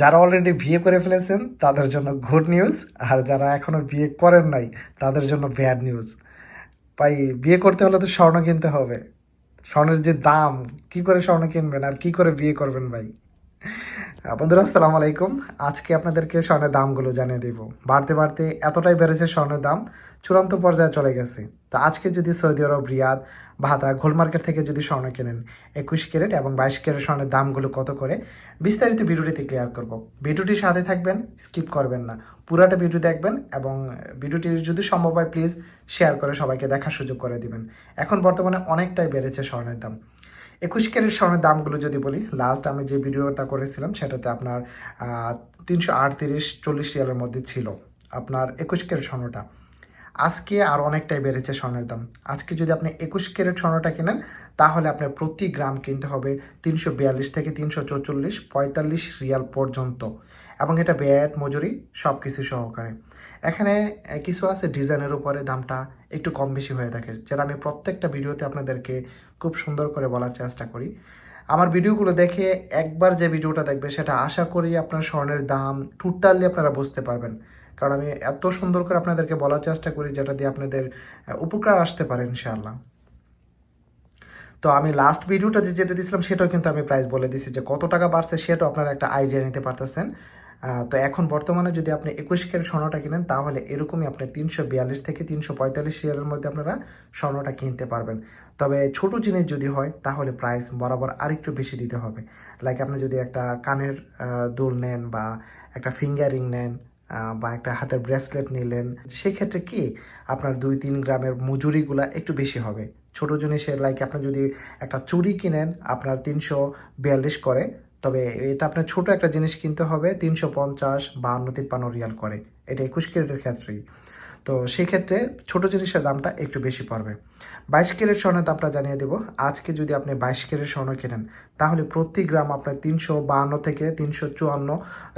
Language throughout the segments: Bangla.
যারা অলরেডি বিয়ে করে ফেলেছেন, তাদের জন্য গুড নিউজ আর যারা এখনও বিয়ে করেন নাই, তাদের জন্য ব্যাড নিউজ ভাই, বিয়ে করতে হলে তো স্বর্ণ কিনতে হবে। স্বর্ণের যে দাম, কি করে স্বর্ণ কিনবেন আর কি করে বিয়ে করবেন ভাই? বন্ধুরা, আসসালামু আলাইকুম। আজকে আপনাদেরকে স্বর্ণের দামগুলো জানিয়ে দিব। বাড়তে বাড়তে এতটাই বেড়েছে স্বর্ণের দাম চূড়ান্ত পর্যায়ে চলে গেছে। তো আজকে যদি সৌদি আরব, রিয়াদ, ভাতা গোল মার্কেট থেকে যদি স্বর্ণ কেনেন, একুশ ক্যারেট এবং বাইশ ক্যারেট স্বর্ণের দামগুলো কত করে, বিস্তারিত ভিডিওটিতে ক্লিয়ার করব। ভিডিওটির সাথে থাকবেন, স্কিপ করবেন না। পুরাটা ভিডিও দেখবেন এবং ভিডিওটি যদি সম্ভব হয়, প্লিজ শেয়ার করে সবাইকে দেখার সুযোগ করে দিবেন। এখন বর্তমানে অনেকটাই বেড়েছে স্বর্ণের দাম। একুশ ক্যারেট স্বর্ণের দামগুলো যদি বলি লাস্ট আমি যে ভিডিওটা করেছিলাম, সেটাতে আপনার তিনশো আটত্রিশ, চল্লিশ রিয়ালের মধ্যে ছিল। আপনার একুশ ক্যারেট স্বর্ণটা। আজকে আর অনেকটাই বেড়েছে স্বর্ণের দাম। আজকে যদি আপনি একুশ ক্যারেট স্বর্ণটা কেনেন, তাহলে আপনার প্রতি গ্রাম কিনতে হবে তিনশো বিয়াল্লিশ থেকে তিনশো চৌচল্লিশ পঁয়তাল্লিশ রিয়াল পর্যন্ত। এবং এটা ব্যাট, মজুরি সব কিছু সহকারে। এখানে কিছু আছে ডিজাইনের উপরে দামটা একটু কম বেশি হয়ে থাকে, যেটা আমি প্রত্যেকটা ভিডিওতে আপনাদেরকে খুব সুন্দর করে বলার চেষ্টা করি। আমার ভিডিওগুলো দেখে একবার যে ভিডিওটা দেখবে, সেটা আশা করি আপনার স্বর্ণের দাম টোটালি আপনারা বুঝতে পারবেন। কারণ আমি এত সুন্দর করে আপনাদেরকে বলার চেষ্টা করি যেটা দিয়ে আপনাদের উপকার আসতে পারে ইনশাআল্লাহ। তো আমি লাস্ট ভিডিওটা যে যেটা দিয়েছিলাম সেটাও কিন্তু আমি প্রাইস বলে দিয়েছি যে কত টাকা বাড়ছে সেটাও আপনারা একটা আইডিয়া নিতে পারতেছেন। তো এখন বর্তমানে যদি আপনি একুশ ক্যারেট স্বর্ণটা কিনেন, তাহলে এরকমই আপনি তিনশো বিয়াল্লিশ থেকে তিনশো পঁয়তাল্লিশ রিয়ালের মধ্যে আপনারা স্বর্ণটা কিনতে পারবেন। তবে ছোট জিনিস যদি হয়, তাহলে প্রাইস বরাবর আরেকটু বেশি দিতে হবে। লাইক আপনি যদি একটা কানের দুল নেন বা একটা ফিঙ্গারিং নেন বা একটা হাতের ব্রেসলেট নিলেন, সেক্ষেত্রে কি আপনার দুই তিন গ্রামের মজুরিগুলা একটু বেশি হবে? ছোট জিনিসের লাইক আপনি যদি একটা চুরি কিনেন, আপনার তিনশো বিয়াল্লিশ করে, তবে এটা আপনার ছোট একটা জিনিস কিনতে হবে, তিনশো পঞ্চাশ, বাহান্ন, তিপ্পান্ন রিয়াল করে। এটা একুশ ক্যারেটের ক্ষেত্রেই। তো সেই ক্ষেত্রে ছোট জিনিসের দামটা একটু বেশি পড়বে। বাইশ ক্যারেট স্বর্ণের দামটা জানিয়ে দেবো। আজকে যদি আপনি বাইশ ক্যারেট স্বর্ণ কেনেন, তাহলে প্রতি গ্রাম আপনার তিনশো বাহান্ন থেকে তিনশো চুয়ান্ন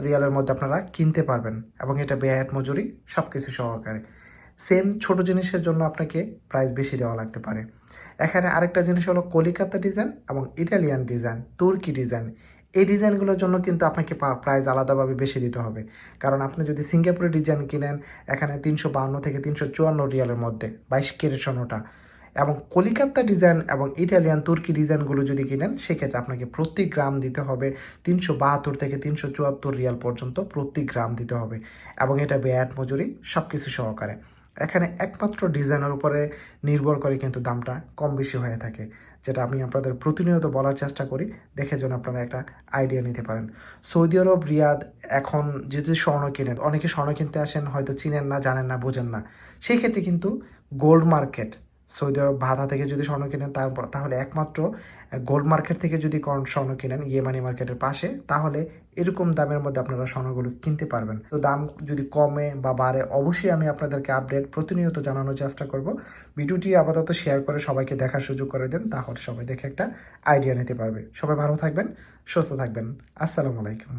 রিয়ালের মধ্যে আপনারা কিনতে পারবেন এবং এটা ব্যয় মজুরি সব কিছু সহকারে। সেম ছোট জিনিসের জন্য আপনাকে প্রাইস বেশি দেওয়া লাগতে পারে। এখানে আরেকটা জিনিস হলো কলিকাতা ডিজাইন এবং ইটালিয়ান ডিজাইন, তুর্কি ডিজাইন। এই ডিজাইনগুলোর জন্য কিন্তু আপনাকে প্রাইস আলাদাভাবে বেশি দিতে হবে। কারণ আপনি যদি সিঙ্গাপুরের ডিজাইন কিনেন, এখানে তিনশো বাহান্ন থেকে তিনশো চুয়ান্ন রিয়ালের মধ্যে, বাইশ কেরেট স্বর্ণটা। এবং কলিকাতা ডিজাইন এবং ইটালিয়ান, তুর্কি ডিজাইনগুলো যদি কিনেন, সেক্ষেত্রে আপনাকে প্রতি গ্রাম দিতে হবে তিনশো বাহাত্তর থেকে তিনশো চুয়াত্তর রিয়াল পর্যন্ত প্রতি গ্রাম দিতে হবে। এবং এটা ব্যাট মজুরি সব কিছু সহকারে। এখানে একমাত্র ডিজাইনের উপরে নির্ভর করে কিন্তু দামটা কম বেশি হয়ে থাকে, যেটা আমি আপনাদের প্রতিনিয়ত বলার চেষ্টা করি, দেখে যেন আপনারা একটা আইডিয়া নিতে পারেন। সৌদি আরব, রিয়াদ এখন যে যে স্বর্ণ কিনেন, অনেকে স্বর্ণ কিনতে আসেন, হয়তো চিনেন না, জানেন না, বোঝেন না। সেই ক্ষেত্রে কিন্তু গোল্ড মার্কেট সৌদি আরব ভাতা থেকে যদি স্বর্ণ কিনেন, তারপর তাহলে একমাত্র গোল্ড মার্কেট থেকে যদি স্বর্ণ কিনেন ইয়েমানি মার্কেটের পাশে, তাহলে এরকম দামের মধ্যে আপনারা স্বর্ণগুলো কিনতে পারবেন। তো দাম যদি কমে বা বাড়ে, অবশ্যই আমি আপনাদেরকে আপডেট প্রতিনিয়ত জানানোর চেষ্টা করব। ভিডিওটি আপাতত শেয়ার করে সবাইকে দেখার সুযোগ করে দেন, তাহলে সবাই দেখে একটা আইডিয়া নিতে পারবে। সবাই ভালো থাকবেন, সুস্থ থাকবেন। আসসালামু আলাইকুম।